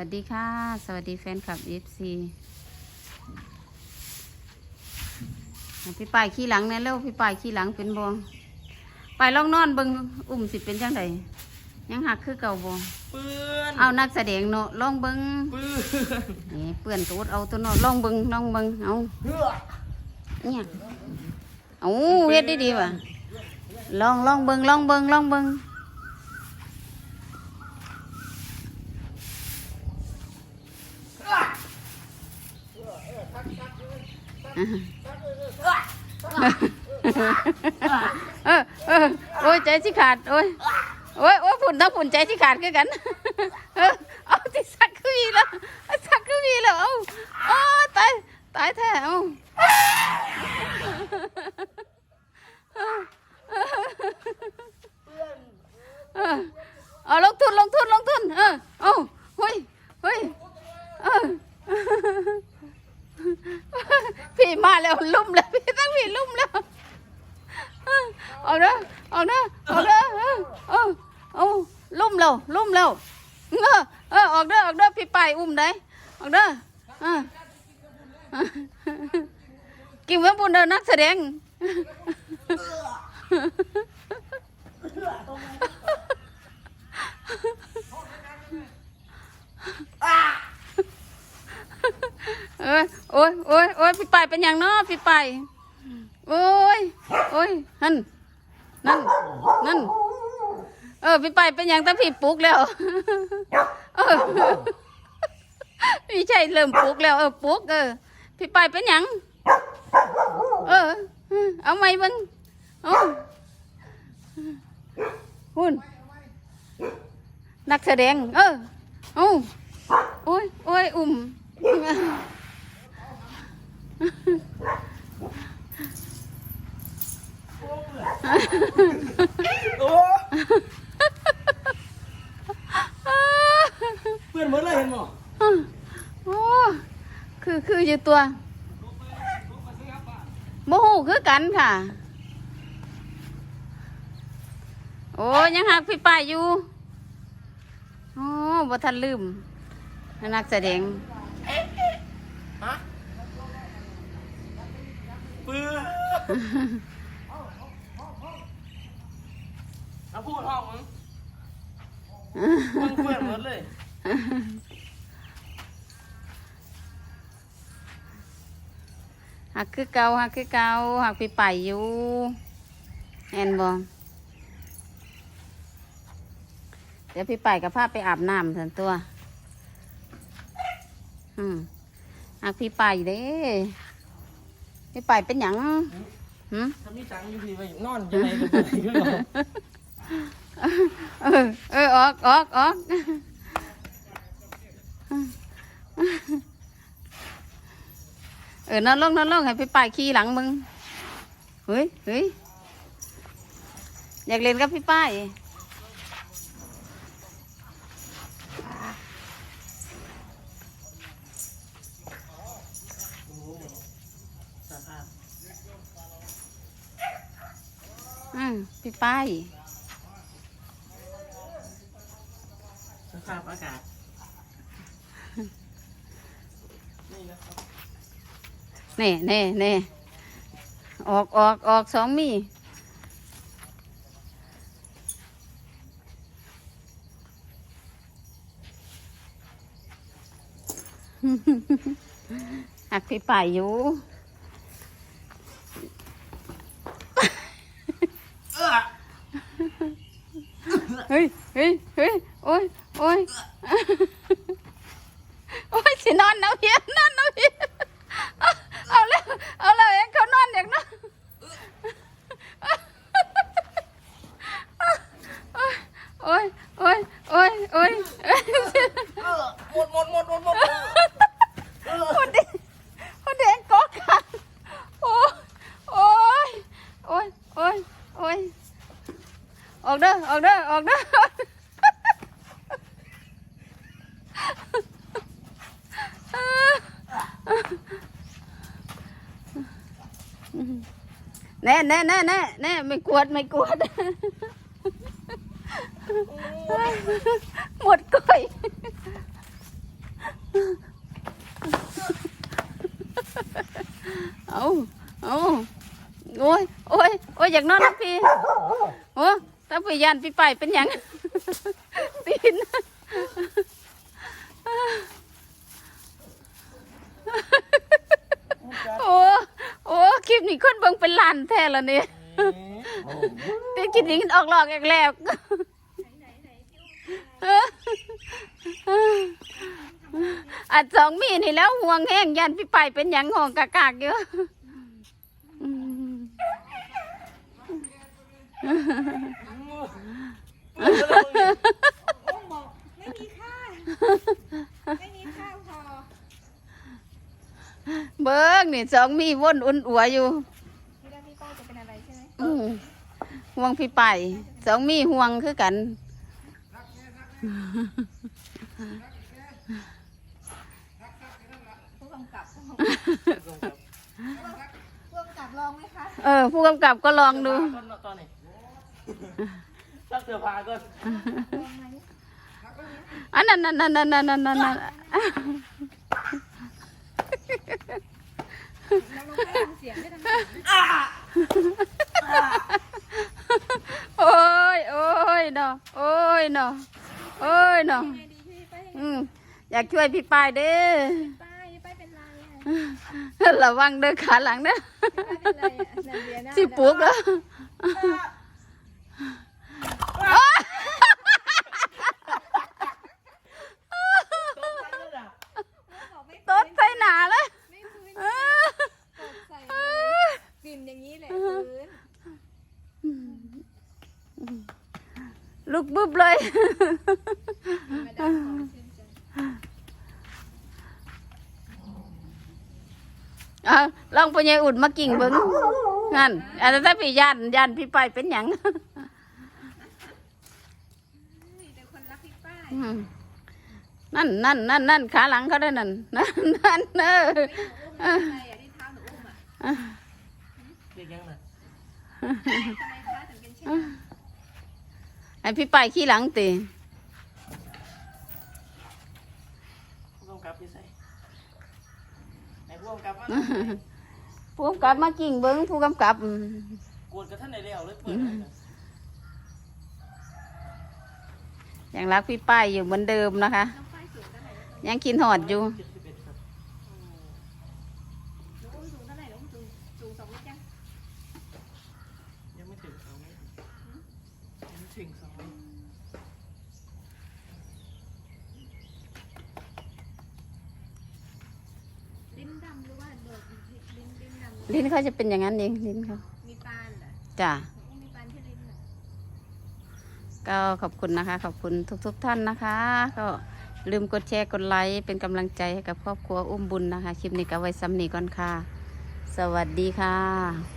วัสดีค่ะ สวัสดีแฟนคลับ FC พี่ปายขี้หลังเนี่ยเร็วพี่ปายขี้หลังเป็นบวงไปลองนอนเบิงอุ่มสิเป็นจังไดยังหักคือเก่าบ่เปื้อนเอานักแสดงเนาะลองเบิงเปื้อนนี่เปื่อนตูดเอาตัวเนาะลองเบิงลองเบิงเอาเฮือเนี่ยเอาเฮ็ดได้ดีว่ะลองลองเบิงลองเบิงลองเบิง เออเออโอ้ยใจสิขาดโอ้ยโอ้ยโอ้ยฝุ่นทั้งฝุ่นใจสิขาดคือกัน เออเอาที่สักคือวีแล้วสักคือวีแล้วเอาเอาตายตายแท้เอาเออเอาลงทุนลงทุนลงทุนเออเอาเฮ้ยเฮ้ยเออพี่ มาแล้วลุ่มแล้วพี่ตั้งพี่ลุ่มแล้วเอาเด้อเอาเด้อเอาเด้อเออเอาเอาลุ่มแล้วลุ่มแล้วเออเออออกเด้อออกเด้อพี่ไปอุ้มได้ออกเด้อกินเมื่อบุญเด้อนักแสดง เอ้ยโอ้ยโอ้ยโอ้ยพี่ไปเป็นอย่างนาะพี่ไปโอ้ยโอ้ยนั่นนั่นนั่นเออพี่ไปเป็นอย่างแต่พี่ปลุกแล้วเออพี่ใช่เริ่มปลุกแล้วเออปลุกเออพี่ไปเป็นอย่างเออเอาไหมเบังเอาหุ่นนักแสดงเออโอ้ยโอ้ยอุ่ม โอ้เปื้อนหมดเลยเห็นบ่ โอ้คือคืออยู่ ตัวโมโหคือกันค่ะ โอ้ยังหักพี่ป้ายอยู่ โอ้บ่ทันลืม นักแสดงเปื้อนเอาพูดห้องมึงมึงเปื้อนหมดเลย หักคือเก่าหักคือเก่าหักพี่ป้ายอยู่แอนบอเดี๋ยวพี่ป้ายกับพาไปอาบน้ำทันตัว อืมหักพี่ป้ายเด้พี่ป้ายเป็นหยังหืมถ้ามีตังค์อยู่ที่ไปนอนจะไหนก็ไปขึ้นหรอเออเออออกออกออก เออนอนลงนอนลงให้พี่ป้ายขี่หลังมึงเฮ้ยเฮ้ยอยากเล่นกับพี่ป้ายอืมพี่ป้ายสภาพอากาศนี่นะครับ แน่แน่แน่ออกออกออกสองมีหักพี่ป่ายอยู่เออเฮ้ยเฮ้ยเฮ้ยโอ้ยโอ้ยโอ้ยสินอนเอาเพียนนอนเอาเพียนเอา เอาแล้วเอาแล้วเองเขานอนอย่างนั้นโอ้ย น่แน่แน่แน่แน่ไม่กวดไม่กวด หมดก้อยเอาเอาโอ้ยโอ้ยโอ้ยอยากนอนนะพี่โอ้ถ้าพี่ยานพี่ไปเป็นยัง เบิ่งเป็นล้านแท้แล้วเนี่ยตีกินนี้ออกหลอกแรกๆอัดสองมีนี่แล้วห่วงแห้งยันพี่ไปเป็นหยังห้องกากๆเยอะอืมต้องบอกไม่มีค่า ไม่มีค่าพอ เบิ้งนี่สองมีว่นอุ่นอัวอยู่ ไม่ได้พี่ป้าจะเป็นอะไรใช่ไหม อืม ห่วงพี่ไปสองมีห่วงคือกันผู้กำกับผู้กำกับลองไหมคะเออ ผู้กำกับก็ลองดูตอนนี้ซักเสื้อผ้าก่อน ลองไหม อันนั้นนั่นนั่นนั่นนั่นนั่นนั่น เราลองให้ทำเสียงได้ทำเสียง โอ้ยโอ้ยเนาะโอ้ ยเนาะโอ้ยเนาะยังไงดีช่วยป้ายังไงอืมอยากช่วยพี่ปายเด้ป้าป้าเป็นไรอะอระวังเด้อขาหลังเด้อป้าเป็นไรอะนาเดียนะสิปลุกเด้อบอกไม่ ตดใส่หนาเลย ไม่พื้น เออ ตดใส่เลยกลิ่นอย่างนี้แหละพื้น ลุกบึบเลยมาดามขอชื่นใจเอาลองไปยายอุ่นมากิ่งเบิ้งงั้นอาจจะถ้าพี่ย่านย่านพี่ไปเป็นหยังมีแต่คนรักพี่ป้าอืมนั่นนั่นนั่นนั่นขาหลังเขาได้นั่นนั่นนั่นเออไม่หนูอุ้มอะไรอะที่เท้าหนูอุ้มอะเด็กยังน่ะ ทำไมคะถึงเป็นเช่นนั้น ให้พี่ไปขี้หลังตีผู้กำกับที่ใส่ไหนผู้กำกับว่าผู้กำกับมากิ่งเบิ้งผู้กำกับอืมกวนกับท่านไหนแล้วเลยเปิดยังรักพี่ป้ายอยู่เหมือนเดิมนะคะน้องป้ายสูงเท่าไหร่แล้วยังกินหอดอยู่ เจ็ดสิบเอ็ดครับ หนูอุ้มสูงเท่าไหร่หนูอุ้มสูงสูงสองเมตรยัง ยังไม่ถึงสองเมตร ยังไม่ถึงสองเมตรลิ้นดำหรือว่าโดดลิ้นลิ้นดำลิ้นเขาจะเป็นอย่างนั้นเองลิ้นเขามีปานเหรอจ้ะหนูอุ้มมีปานที่ลิ้นเหรอก็ขอบคุณนะคะ ขอบคุณทุกๆทท่านนะคะ ก็ลืมกดแชร์กดไลค์เป็นกำลังใจให้กับครอบครัวอุ้มบุญนะคะ คลิปนี้ก็ไว้ซ้ำนี้ก่อนค่ะ สวัสดีค่ะ